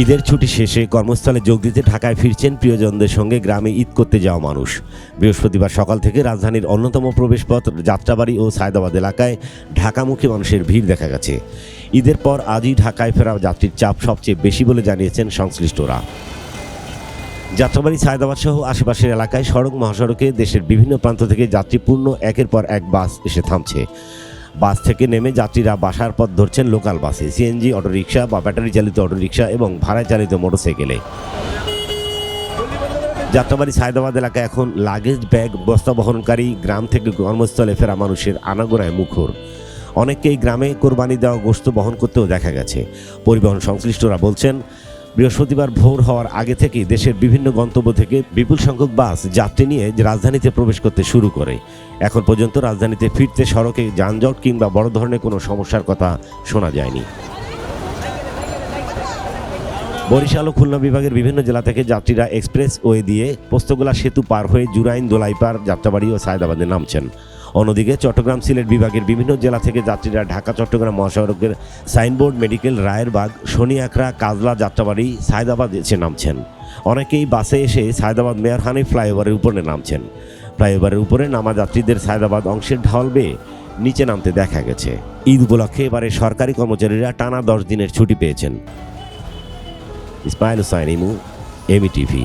ঈদের ছুটি শেষে কর্মস্থলে যোগ দিতে ঢাকায় ফিরছেন প্রিয়জনদের সঙ্গে গ্রামে ঈদ করতে যাওয়া মানুষ। বৃহস্পতিবার সকাল থেকে রাজধানীর অন্যতম প্রবেশপথ, যাত্রাবাড়ি ও সায়দাবাদ এলাকায় ঢাকামুখী মানুষের ভিড় দেখা গেছে। ঈদের পর আজই ঢাকায় ফেরা যাত্রীর চাপ সবচেয়ে বেশি বলে জানিয়েছেন সংশ্লিষ্টরা। যাত্রাবাড়ি, সায়দাবাদ সহ আশেপাশের এলাকায় সড়ক, মহাসড়কে দেশের বিভিন্ন প্রান্ত থেকে যাত্রীপূর্ণ একের পর এক বাস এসে থামছে। বাস থেকে নেমে যাত্রীরা বাসার পথ ধরছেন লোকাল বাসে সিএনজি অটোরিকশা বা ব্যাটারি চালিত অটোরিকশা এবং ভাড়া চালিত মোটরসাইকেলে। যাত্রাবাড়ি সায়দাবাদ এলাকা এখন লাগেজ ব্যাগ বস্তা বহনকারী, গ্রাম থেকে কর্মস্থলে ফেরা মানুষের আনাগোনায় মুখর। অনেককেই গ্রামে কোরবানি দেওয়া গোস্ত বহন করতেও দেখা গেছে। পরিবহন সংশ্লিষ্টরা বলছেন বৃহস্পতিবার ভোর হওয়ার আগে থেকেই দেশের বিভিন্ন গন্তব্য থেকে বিপুল সংখ্যক বাস যাত্রী নিয়ে রাজধানীতে প্রবেশ করতে শুরু করে। এখন পর্যন্ত রাজধানীতে ফিরতে সড়কে যানজট কিংবা বড় ধরনের কোনো সমস্যার কথা শোনা যায়নি। বরিশাল ও খুলনা বিভাগের বিভিন্ন জেলা থেকে যাত্রীরা এক্সপ্রেস ওয়ে দিয়ে পোস্তগোলা সেতু পার হয়ে জুরাইন দোলাইপাড়, যাত্রাবাড়ি ও সায়দাবাদে নামছেন। অন্যদিকে চট্টগ্রাম সিলেট বিভাগের বিভিন্ন জেলা থেকে যাত্রীরা ঢাকা, চট্টগ্রাম মহাসড়কের সাইনবোর্ড, মেডিকেল, রায়েরবাগ শনিয়াকড়া কাজলা, যাত্রাবাড়ি, সায়দাবাদ এসে নামছেন। অনেকেই বাসে এসে সায়দাবাদ মেয়র হানি ফ্লাইওভারের উপরে নামছেন। ফ্লাইওভারের উপরে নামা যাত্রীদের সায়দাবাদ অংশের ঢল বেয়ে নিচে নামতে দেখা গেছে। ঈদ উপলক্ষে এবারে সরকারি কর্মচারীরা টানা দশ দিনের ছুটি পেয়েছেন। ইসমাইল হুসাইন ইমু এমি টিভি